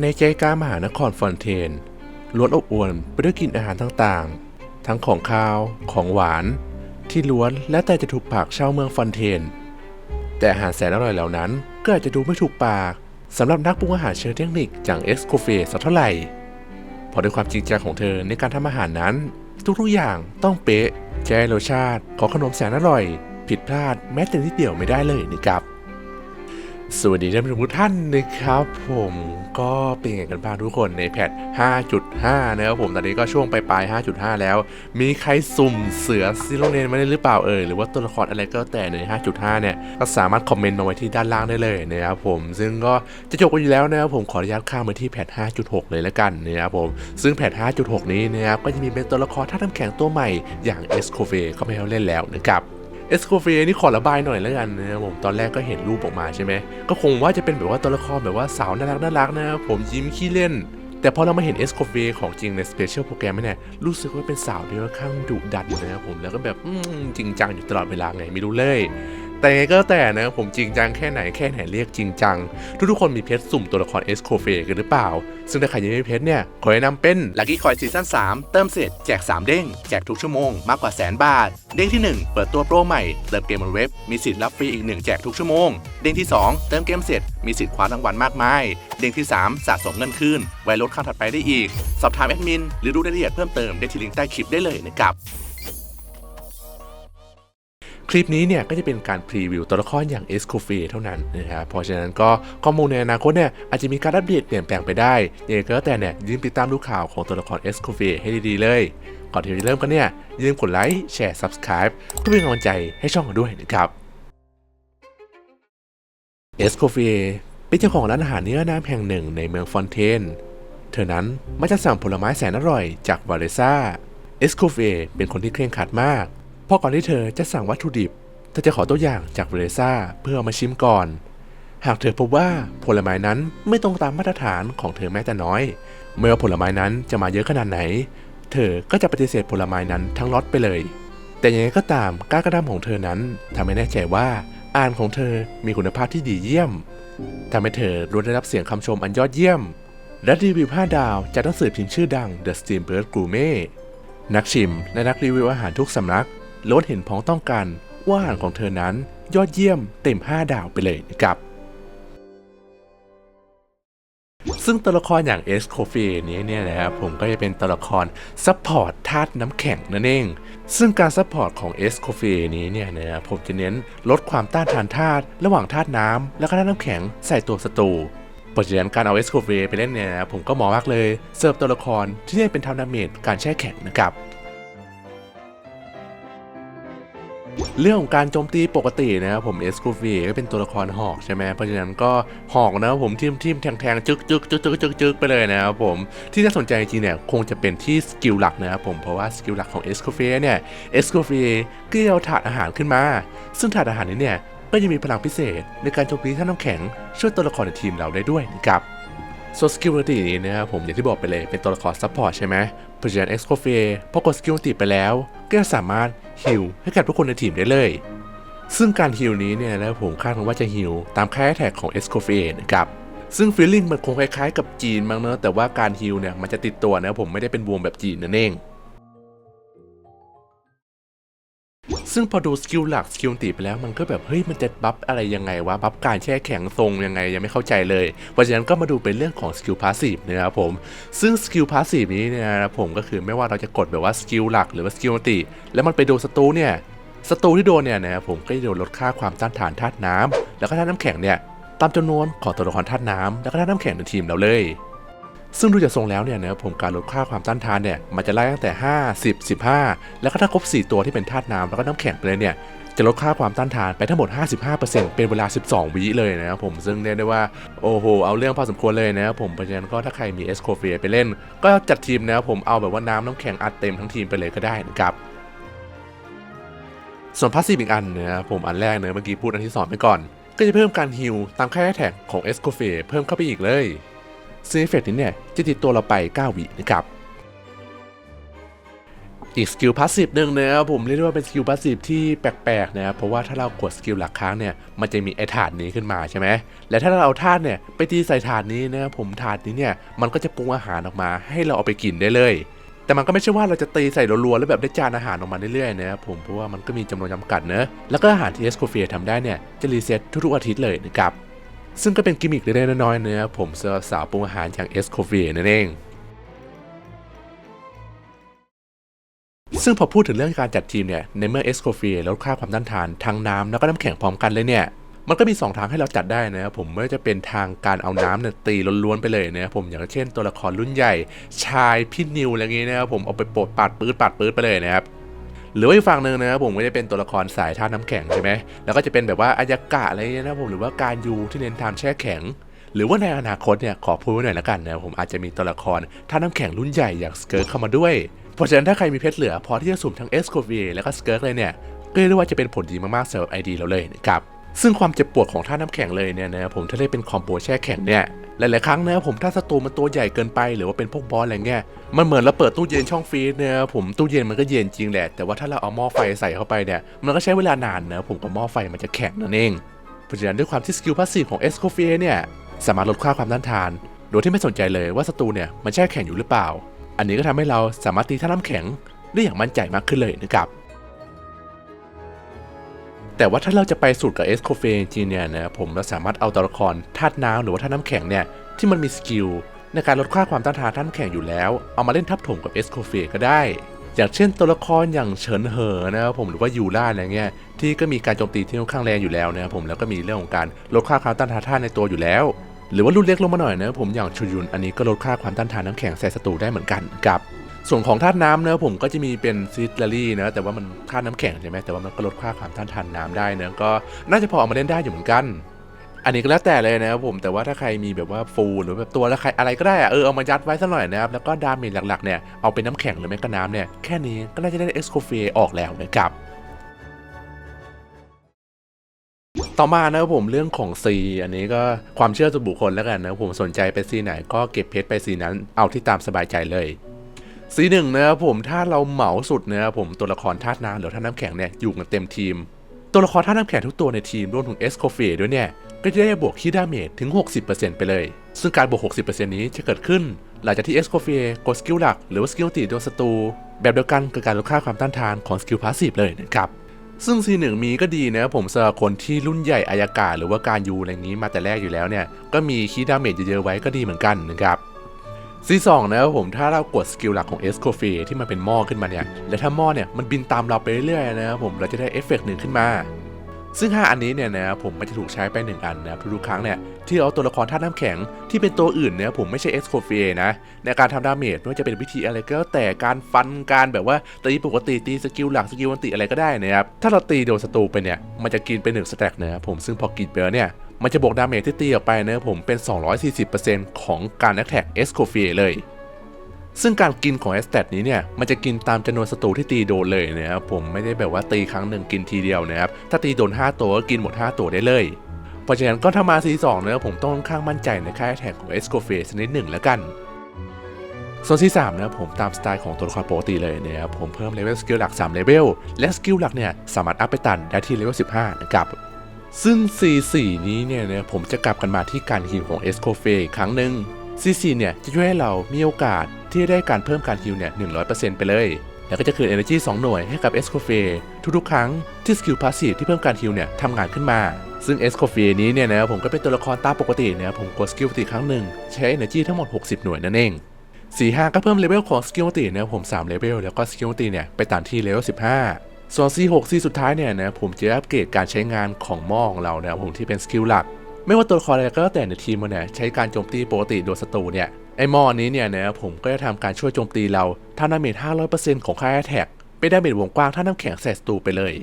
ในใจกลางมหานครฟอนเทนล้วนอบอวลไปด้วยกลิ่นอาหารต่างๆ ทั้งของคาว ของหวาน ที่ล้วนและแต่จะถูกปากชาวเมืองฟอนเทน แต่อาหารแสนอร่อยเหล่านั้นก็อาจจะดูไม่ถูกปากสำหรับนักปรุงอาหารเชิงเทคนิคอย่างเอ็กซ์โคเฟสักเท่าไหร่เพราะด้วยความจริงจังของเธอในการทำอาหารนั้น ทุกๆอย่างต้องเป๊ะแค่รสชาติของขนมแสนอร่อย ผิดพลาดแม้แต่นิดเดียวไม่ได้เลยนะครับ สวัสดีท่านผู้ชมทุกท่านนะครับ ผมก็เป็นไงกันบ้างทุกคนในแพท 5.5 นะครับผมตอนนี้ก็ช่วงปลายๆ5.5 แล้ว มีใครสุ่มเสือซิโลเนนมาได้หรือเปล่าเอ่ยหรือว่าตัวละครอะไรก็แต่ใน 5.5 เนี่ย ก็สามารถคอมเมนต์มาไว้ที่ด้านล่างได้เลยนะครับผมซึ่งก็จะจบกันอยู่แล้วนะครับผมขออนุญาตข้ามไปที่แพท 5.6 เลยแล้วกันนะครับผมซึ่งแพท 5.6 นี้นะครับก็จะมีเป็นตัวละครท่าน้ำแข็งตัวใหม่อย่างเอสโคเฟเข้ามาให้เราเล่นแล้วนะครับ เอสโคเฟนี่ขอระบายหน่อยแล้วกันนะครับผมตอนแรกก็เห็นรูปออกมาใช่ไหมก็คงว่าจะเป็นแบบว่าตัวละครแบบว่าสาวน่ารักน่ารักนะครับผมยิ้มขี้เล่น แต่พอเรามาเห็นเอสโคเฟของจริงในสเปเชียลโปรแกรมเนี่ยรู้สึกว่าเป็นสาวที่ค่อนข้างดุดันนะครับผมแล้วก็แบบจริงจังอยู่ตลอดเวลาไงไม่รู้เลย แต่ยังไงก็แต่นะครับผมจริงจังแค่ไหนแค่ไหนเรียกจริงจัง ทุกๆคนมีเพชรสุ่มตัวละครเอสโคเฟกันหรือเปล่า ซึ่งถ้าใครยังไม่มีเพชรเนี่ย ขอแนะนำเป็นลัคกี้คอยซีซั่น3 เติมเสร็จแจก 3 เด้ง แจกทุกชั่วโมงมากกว่าแสนบาท เด้งที่ 1 เปิดตัวโปรใหม่ เติมเกมบนเว็บ มีสิทธิ์รับฟรีอีก 1 แจกทุกชั่วโมง เด้งที่ 2 เติมเกมเสร็จมีสิทธิ์คว้ารางวัลมากมาย เด้งที่ 3 สะสมเงินคืนไว้ลดครั้งถัดไปได้อีกสอบถามแอดมินหรือดูรายละเอียดเพิ่มเติมได้ที่ลิงก์ใต้คลิปได้เลยนะครับ ลิปนี้เนี่ยก็จะเป็นการพรีวิวตัวละครอย่างเอสโคเฟเท่านั้นนะครับเพราะฉะนั้นก็ข้อมูลในอนาคตเนี่ยอาจจะมีการอัปเดตเปลี่ยนแปลงไปได้ยังไงก็แล้วแต่เนี่ยอย่าลืมติดตามดูข่าวของตัวละครเอสโคเฟให้ดีๆเลย ก่อนที่จะเริ่มกันเนี่ยยืมกดไลค์แชร์ Subscribe เพื่อเป็นกำลังใจให้ช่องเราด้วยนะครับเอสโคเฟเป็นเจ้าของร้านอาหารเนื้อน้ำแห่งหนึ่งในเมืองฟอนเทน เธอนั้นมักจะสั่งผลไม้แสนอร่อยจากวาเลซ่า เอสโคเฟเป็นคนที่เคร่งขรัดมาก พราะก่อนที่เธอจะสั่งวัตถุดิบ เธอจะขอตัวอย่างจากเวเลซ่าเพื่อเอามาชิมก่อน หากเธอพบว่าผลไม้นั้นไม่ตรงตามมาตรฐานของเธอแม้แต่น้อย ไม่ว่าผลไม้นั้นจะมาเยอะขนาดไหน เธอก็จะปฏิเสธผลไม้นั้นทั้งล็อตไปเลย แต่ยังไงก็ตามการกระทำของเธอนั้นทำให้แน่ใจว่าอ่านของเธอมีคุณภาพที่ดีเยี่ยมทำให้เธอรู้ได้รับเสียงคำชมอันยอดเยี่ยม และรีวิว 5 ดาวจากหนังสือพิมพ์ชื่อดัง The Steamboat Gourmet นักชิมและนักรีวิวอาหารทุกสำนัก ล้วนเห็นพ้องต้องกันว่าอาหารของเธอนั้นยอดเยี่ยมเต็ม 5 ดาวไปเลยนะครับ ซึ่งตัวละครอย่างเอสโคเฟนี้เนี่ยนะครับผมก็จะเป็นตัวละครซัพพอร์ตธาตุน้ำแข็งนั่นเอง ซึ่งการซัพพอร์ตของเอสโคเฟนี้เนี่ยนะครับผมจะเน้นลดความต้านทานธาตุระหว่างธาตุน้ำและก็ธาตุน้ำแข็งใส่ตัวศัตรูเพราะฉะนั้นการเอาเอสโคเฟไปเล่นเนี่ยนะครับผมก็หมองมากเลยเสิร์ฟตัวละครที่ได้เป็นทำดาเมจการแช่แข็งนะครับ เรื่องของการโจมตีปกตินะครับผมเอสคูฟีก็เป็นตัวละครหอกใช่ไหมเพราะฉะนั้นก็หอกนะครับผมทิมทิมแทงแทงจึกจึกจึกจึกจึกจึกไปเลยนะครับผมที่น่าสนใจจริงๆเนี่ยคงจะเป็นที่สกิลหลักนะครับผมเพราะว่าสกิลหลักของเอสคูฟีเนี่ยเอสคูฟีก็จะเอาถาดอาหารขึ้นมา ซึ่งถาดอาหารนี้เนี่ยก็จะมีพลังพิเศษในการโจมตีท่าน้ำแข็งช่วยตัวละครในทีมเราได้ด้วยนะครับ ส่วนสกิลปกตินี้นะครับผมอย่างที่บอกไปเลยเป็นตัวละครซัพพอร์ตใช่ไหมเพราะฉะนั้นเอ็กซ์โคเฟพอกดสกิลปกติไปแล้ว ก็จะสามารถฮิลให้กับทุกคนในทีมได้เลย ซึ่งการฮิลนี้เนี่ยนะผมคาดว่าจะฮิลตามค่าแท็กของเอ็กซ์โคเฟนะครับซึ่งฟีลลิ่งมันคงคล้ายๆกับจีนมั้งเนอะแต่ว่าการฮิลเนี่ยมันจะติดตัวนะครับผมไม่ได้เป็นวงแบบจีนนั่นเอง ซึ่งพอดูสกิลหลักสกิลตีไปแล้วมันก็แบบเฮ้ยมันจะบัฟอะไรยังไงวะบัฟการแช่แข็งทรงยังไงยังไม่เข้าใจเลยเพราะฉะนั้นก็มาดูเป็นเรื่องของสกิลพาสซีฟนะครับผมซึ่งสกิลพาสซีฟนี้เนี่ยนะครับผมก็คือไม่ว่าเราจะกดแบบว่าสกิลหลักหรือว่าสกิลตีแล้วมันไปโดนศัตรูเนี่ยศัตรูที่โดนเนี่ยนะครับผมก็จะโดนลดค่าความต้านทานธาตุน้ำแล้วก็ธาตุน้ำแข็งเนี่ยตามจำนวนของตัวละครธาตุน้ำแล้วก็ธาตุน้ำแข็งในทีมเราเลย ซึ่งดูจากทรงแล้วเนี่ยนะครับผมการลดค่าความต้านทานเนี่ยมันจะไล่ตั้งแต่ 5 10 15 แล้วก็ถ้าครบ 4 ตัวที่เป็นธาตุน้ำแล้วก็น้ำแข็งไปเลยเนี่ยจะลดค่าความต้านทานไปทั้งหมด 55%เป็นเวลา 12 วิเลยนะครับผม ซึ่งเรียกได้ว่า โอ้โห เอาเรื่องพอสมควรเลยนะครับผม เพราะฉะนั้นก็ถ้าใครมีเอสโคเฟียไปเล่น ก็จัดทีมนะครับผมเอาแบบว่าน้ำน้ำแข็งอัดเต็มทั้งทีมไปเลยก็ได้นะครับส่วนพาสซีฟอีกอันนะครับผมอันแรกเนอะเมื่อกี้พูดอันที่สองไปก่อน ก็จะเพิ่มการฮิลตามค่าแท็กของเอสโคเฟียเพิ่มเข้าไปอีกเลย ซึ่งเอฟเฟกต์นี้เนี่ยจะติดตัวเราไป 9 วินะครับอีกสกิลพาสซีฟหนึ่งนะครับผมเรียกได้ว่าเป็นสกิลพาสซีฟที่แปลกๆนะครับเพราะว่าถ้าเรากดสกิลหลักครั้งเนี่ยมันจะมีไอ้ถาดนี้ขึ้นมาใช่ไหมและถ้าเราเอาถาดเนี่ยไปตีใส่ถาดนี้นะครับผมถาดนี้เนี่ยมันก็จะปรุงอาหารออกมา ให้เราเอาไปกินได้เลย แต่มันก็ไม่ใช่ว่าเราจะตีใส่รัวๆแล้วแบบได้จานอาหารออกมาเรื่อยๆนะครับผมเพราะว่ามันก็มีจำนวนจำกัดเนอะแล้วก็อาหารที่เอสโคเฟียทำได้เนี่ยจะรีเซ็ตทุกๆอาทิตย์เลยนะครับ ซึ่งก็เป็นกิมมิคเล็กๆน้อยๆเนะครับผมสำหรับสาวปรุงอาหารอย่างเอสโคเฟียนั่นเอง ซึ่งพอพูดถึงเรื่องการจัดทีมเนี่ย ในเมื่อเอสโคเฟียลดค่าความต้านทานทั้งน้ำแล้วก็น้ำแข็งพร้อมกันเลยเนี่ยมันก็มี 2 ทางให้เราจัดได้นะครับผมไม่ว่าจะเป็นทางการเอาน้ำเนี่ยตีล้วนๆไปเลยนะครับผมอย่างเช่นตัวละครรุ่นใหญ่ ชายพี่นิวอะไรอย่างงี้ยนะครับผมเอาไปโปดปาดปื๊ดปาดปื๊ดไปเลยนะครับ หรือว่าอีกฝั่งหนึ่งนะครับผมก็จะเป็นตัวละครสายท่าน้ำแข็งใช่ไหมแล้วก็จะเป็นแบบว่าอายากะอะไรเงี้ยนะครับผมหรือว่าการยูที่เน้นทางแช่แข็ง หรือว่าในอนาคตเนี่ยขอพูดไว้หน่อยละกันนะผมอาจจะมีตัวละครท่าน้ำแข็งรุ่นใหญ่อย่างสเกิร์เข้ามาด้วย เพราะฉะนั้นถ้าใครมีเพชรเหลือพอที่จะสุ่มทั้งเอสโควีแล้วก็สเกิร์เลยเนี่ยก็เรียกได้ว่าจะเป็นผลดีมากๆสำหรับไอดีเราเลยนะครับ ซึ่งความเจ็บปวดของท่าน้ำแข็งเลยเนี่ยนะผมถ้าได้เป็นคอมโบแช่แข็งเนี่ยหลายๆครั้งนะผมถ้าศัตรูมันตัวใหญ่เกินไปหรือว่าเป็นพวกบอสอะไรเงี้ยมันเหมือนเราเปิดตู้เย็นช่องฟรีซเนี่ยผมตู้เย็นมันก็เย็นจริงแหละแต่ว่าถ้าเราเอาหม้อไฟใส่เข้าไปเนี่ยมันก็ใช้เวลานานนะผมกับหม้อไฟมันจะแข็งนั่นเองเพราะฉะนั้นด้วยความที่สกิลพาสซีฟของเอสโคเฟียเนี่ยสามารถลดค่าความต้านทาน โดยที่ไม่สนใจเลยว่าศัตรูเนี่ยมันแช่แข็งอยู่หรือเปล่า อันนี้ก็ทำให้เราสามารถตีท่าน้ำแข็งได้อย่างมั่นใจมากขึ้นเลยนะครับ แต่ว่าถ้าเราจะไปสูตรกับเอสโคเฟจริงเนี่ยนะผมเราสามารถเอาตัวละครธาตุน้ำหรือว่าธาตุน้ำแข็งเนี่ยที่มันมีสกิลในการลดค่าความต้านทานธาตุน้ำแข็งอยู่แล้ว เอามาเล่นทับถมกับเอสโคเฟก็ได้ อย่างเช่นตัวละครอย่างเฉินเหอนะครับผมหรือว่ายูล่าอะไรเงี้ยที่ก็มีการโจมตีที่ค่อนข้างแรงอยู่แล้วนะครับผมแล้วก็มีเรื่องของการลดค่าความต้านทานธาตุในตัวอยู่แล้วหรือว่ารุ่นเล็กลงมาหน่อยนะครับผมอย่างชูยุนอันนี้ก็ลดค่าความต้านทานน้ำแข็งใส่ศัตรูได้เหมือนกันครับ ส่วนของธาตุน้ำเนะผมก็จะมีเป็นซิตลารี่นะแต่ว่ามันธาตุน้ำแข็งใช่ไหมแต่ว่ามันก็ลดค่าความต้านทานน้ำได้นะก็น่าจะพอเอามาเล่นได้อยู่เหมือนกัน อันนี้ก็แล้วแต่เลยนะครับผมแต่ว่าถ้าใครมีแบบว่าฟูลหรือแบบตัวแล้วใครอะไรก็ได้อะเออเอามายัดไว้สักหน่อยนะครับแล้วก็ดาเมจหลักๆเนี่ยเอาเป็นน้ำแข็งหรือไม่ก็น้ำเนี่ยแค่นี้ก็น่าจะได้เอ็กซ์โคเฟออกแล้วนะครับต่อมานะครับผมเรื่องของซีอันนี้ก็ความเชื่อส่วนบุคคลแล้วกันนะผมสนใจไปซีไหนก็เก็บเพชรไปซีนั้นเอาที่ตามสบายใจเลย ซีหนึ่งนะครับผมถ้าเราเหมาสุดนะครับผมตัวละครธาตุน้ำหรือธาตุน้ำแข็งเนี่ยอยู่กันเต็มทีม ตัวละครธาตุน้ำแข็งทุกตัวในทีมรวมถึงเอสโคเฟด้วยเนี่ยก็จะได้บวกคีดาเมจถึง 60%ไปเลย ซึ่งการบวก 60%นี้จะเกิดขึ้น หลังจากที่เอสโคเฟกดสกิลหลัก หรือว่าสกิลตีโดนศัตรูแบบเดียวกันกับการลดค่าความต้านทานของสกิลพาสซีฟเลยนะครับซึ่ง C1 มีก็ดีนะครับผมสำหรับคนที่รุ่นใหญ่อายากาศหรือว่าการยูอะไรอย่างนี้มาแต่แรกอยู่แล้วเนี่ยก็มีคีดาเมจเยอะๆไว้ก็ดีเหมือนกันนะครับ C2 นะครับผมถ้าเรากดสกิลหลักของ e s c o f e ที่มันเป็นหม้อขึ้นมาเนี่ยและถ้าหม้อเนี่ยมันบินตามเราไปเรื่อยๆนะครับผมเราจะได้เอฟเฟกต์หนึ่งขึ้นมาซึ่ง 5 อันนี้เนี่ยนะครับผมมันจะถูกใช้ไป 1 อันนะครับทุกๆครั้งเนี่ยที่เอาตัวละครธาน้ำแข็งที่เป็นตัวอื่นเนี่ยผมไม่ใช่ e s c o f e นะ ในการทำดาเมจไม่ว่าจะเป็นวิธีอะไรก็แต่การฟันการแบบว่าตีปกติตีสกิลหลักสกิลอันติอะไรก็ได้นะครับถ้าเราตีโดนศัตรูไปเนี่ยมันจะกินไป1สแต็กนะครับผมซึ่งพอกินไปแล้วเนี่ย มันจะบวกดาเมจที่ตีออกไปนะผมเป็น 240%ของการแอคแท็กเอสโคเฟีเลย ซึ่งการกินของแอสแตนี้เนี่ย มันจะกินตามจำนวนศัตรูที่ตีโดนเลยนะครับผมไม่ได้แบบว่าตีครั้งหนึ่งกินทีเดียวนะครับ ถ้าตีโดน 5 ตัวก็กินหมด 5 ตัวได้เลย เพราะฉะนั้นก็ถ้ามาซีสองนะครับผมต้องค่อนข้างมั่นใจในค่าแอท็กของเอสโคเฟสนิดหนึ่งแล้วกันส่วนที่3นะครับผมตามสไตล์ของตัวละครปกติเลยนะครับผมเพิ่มเลเวลสกิลหลัก3เลเวลและสกิลหลักเนี่ยสามารถอัพไปตันได้ที่เลเวล15 นะครับ ซึ่ง C4 นี้เนี่ยนะผมจะกลับกันมาที่การฮิลของเอสโคเฟอีกครั้งหนึ่ง C4 เนี่ยจะช่วยให้เรามีโอกาสที่จะได้การเพิ่มการฮิลเนี่ย 100%ไปเลย แล้วก็จะคืน Energy 2 หน่วยให้กับ e s c o f e ทุกๆ ครั้งที่สกิลพาสซีฟที่เพิ่มการฮิลเนี่ยทำงานขึ้นมา ซึ่ง e s c o f e นี้เนี่ยนะผมก็เป็นตัวละครตามปกตินะผมกดสกิลตีครั้งหนึ่งใช้ Energy ทั้งหมด 60 หน่วยนั่นเอง4-5ก็เพิ่มเลเวลของสกิลตีนะครับผม3เลเวลแล้วก็สกิลตีเนี่ยไปตันที่เลเวล15 ส่วน C6 C สุดท้ายเนี่ยนะผมจะอัปเกรดการใช้งานของหม้อของเรานะผมที่เป็นสกิลหลัก ไม่ว่าตัวละครอะไรก็แล้วแต่ในทีมมันเนี่ยใช้การโจมตีปกติโดนศัตรูเนี่ยไอหม้อนี้เนี่ยนะผมก็จะทำการช่วยโจมตีเราทำดาเมจ500%ของค่าแท็กไปได้เมจวงกว้างท่าน้ำแข็งใส่ศัตรูไปเลย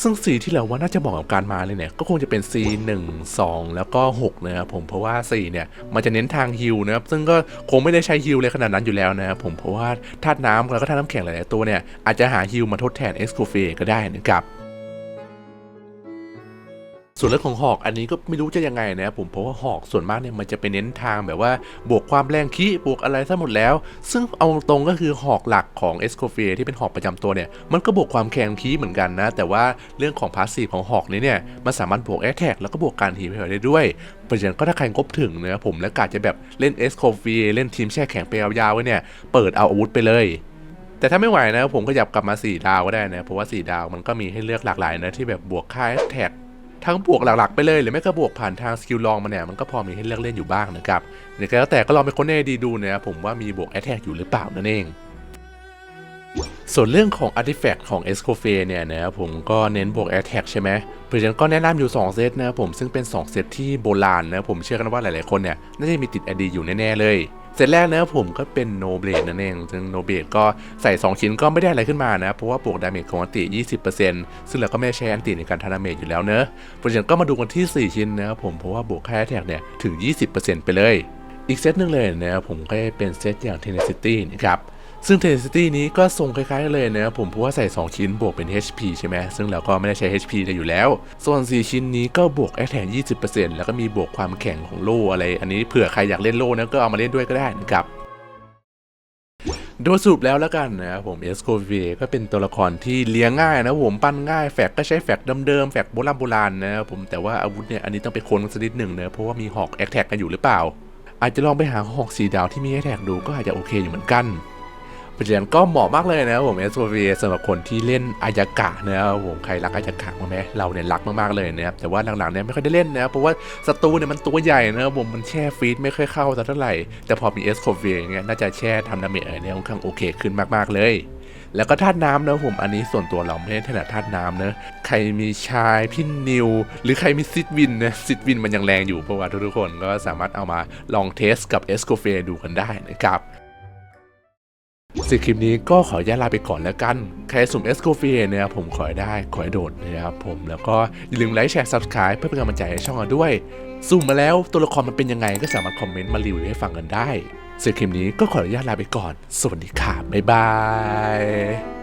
ซึ่งสีที่เราว่าน่าจะเหมาะกับการมาเลยเนี่ย ก็คงจะเป็น C 1 2 แล้วก็6นะครับผมเพราะว่า 4 เนี่ย มันจะเน้นทางฮิลนะครับ ซึ่งก็คงไม่ได้ใช้ฮิลเลยขนาดนั้นอยู่แล้วนะครับผมเพราะว่าธาตุน้ำแล้วก็ธาตุน้ำแข็งหลายๆตัวเนี่ยอาจจะหาฮิลมาทดแทนเอ็กซ์โคเฟก็ได้นะครับ ส่วนเรื่องของหอกอันนี้ก็ไม่รู้จะยังไงนะผมเพราะว่าหอกส่วนมากเนี่ยมันจะไปเน้นทางแบบว่าบวกความแรงคีบวกอะไรซะหมดแล้ว ซึ่งเอาตรงๆก็คือหอกหลักของเอสโคเฟียที่เป็นหอกประจำตัวเนี่ยมันก็บวกความแข็งคีเหมือนกันนะ แต่ว่าเรื่องของพาสซีฟของหอกนี้เนี่ยมันสามารถบวกแอ t แทกแล้วก็บวกการทีมได้ด้วยเพราะฉะนั้นก็ถ้าใครงบถึงนะผมและกาจะแบบเล่นเอสโคเฟียเล่นทีมแช่แข็งไปยาวๆไว้เนี่ยเปิดเอาอาวุธไปเลยแต่ถ้าไม่ไหวนะผมก็หยับกลับมา 4 ดาวก็ได้นะ เพราะว่า 4 ดาวมันก็มีให้เลือกหลากหลายนะ ที่แบบบวกค่าแท็ก ทั้งบวกหลักๆไปเลย หรือไม่ก็บวกผ่านทางสกิลลองมาเนี่ยมันก็พอมีให้เลือกเล่นอยู่บ้างนะครับในก็แล้วแต่ก็ลองไปค้นในดีดูนะครับผมว่ามีบวกแอ t แทกอยู่หรือเปล่านั่นเองส่วนเรื่องของ Artifact ของ e s c o f e เนี่ยนะครับผมก็เน้นบวก Attack ใช่ไหมเพราะฉะนั้นก็แนะนำอยู่ 2 เซตนะครับผมซึ่งเป็น 2 เซตที่โบราณนะผมเชื่อกันว่าหลายๆคนเนี่ยน่าจะมีติด ID อยู่แน่ ๆ เลย เซตแรกนะครับผมก็เป็นโนเบลดนั่นเอง ซึ่งโนเบลดก็ใส่ 2 ชิ้นก็ไม่ได้อะไรขึ้นมานะ เพราะว่าบวกดาเมจของอันติ 20%ซึ่งเราก็ไม่ใช้อันติในการทานาเมจอยู่แล้วเนอะเพราะฉะนั้นก็มาดูกันที่ 4 ชิ้นนะครับผม เพราะว่าบวกค่แท็กเนี่ย ถึง 20%ไปเลย อีกเซตหนึ่งเลยนะครับผมก็เป็นเซตอย่าง Tenacity นะครับ ซึ่ง Tenacity นี้ก็ทรงคล้ายๆเลยนะครับผมเพราะว่าใส่ 2 ชิ้นบวกเป็น HP ใช่ไหมซึ่งเราก็ไม่ได้ใช้ HP ได้อยู่แล้ว ส่วน 4 ชิ้นนี้ก็บวกแอ t แทก20%แล้วก็มีบวกความแข็งของโล่อะไร อันนี้เผื่อใครอยากเล่นโล่นะก็เอามาเล่นด้วยก็ได้นะครับโดยสรุปแล้วแล้วกันนะครับผมเอสโคเวก็เป็นตัวละครที่เลี้ยงง่ายนะผมปั้นง่ายแฟกก็ใช้แฟกเดิมๆแฟกโบราณโบราณนะครับผมแต่ว่าอาวุธเนี่ยอันนี้ต้องไปค้นสักนิดหนึ่งนะเพราะว่ามีหอกแอคแท็กกันอยู่หรือเปล่า อาจจะลองไปหาหอกสีดาวที่มีแอคแท็กดูก็อาจจะโอเคอยู่เหมือนกัน เพราะฉะนั้นก็เหมาะมากเลยนะครับผมเอสโ v สำหรับคนที่เล่นอายากะนะครับผมใครรักอายากะมั้าไหมเราเนี่ยรักมากๆเลยนะครับแต่ว่าหลังๆเนี่ยไม่ค่อยได้เล่นนะครับเพราะว่าศัตรูเนี่ยมันตัวใหญ่นะครับผมมันแช่ฟีดไม่ค่อยเข้าเท่าไหร่ แต่พอมีเอสโ v อย่างเงี้ยน่าจะแช่ทำดาเมจเนี่ยค่อนข้างโอเคขึ้นมากๆเลยแล้วก็ธาตุน้ำนะผมอันนี้ส่วนตัวเราไม่ได้ถนัดธาตุน้ำนะใครมีชายพี่นิว หรือใครมีซิดวินนะซิดวินมันยังแรงอยู่เพราะว่าทุกคนก็สามารถเอามาลองเทสกับเอสโ v ดูกันได้นะครับ สิคลิปนี้ก็ขออนุญาตลาไปก่อนแล้วกัน ใครสุ่มเอสโคเฟียเนี่ยผมขอได้ ขอให้โดดนะครับผมแล้วก็อย่าลืมไลค์แชร์ subscribe เพื่อเป็นกำลังใจให้ช่องเราด้วย สุ่มมาแล้วตัวละครมันเป็นยังไงก็สามารถคอมเมนต์มารีวิวให้ฟังกันได้สิคลิปนี้ก็ขออนุญาตลาไปก่อน สวัสดีค่ะบ๊ายบาย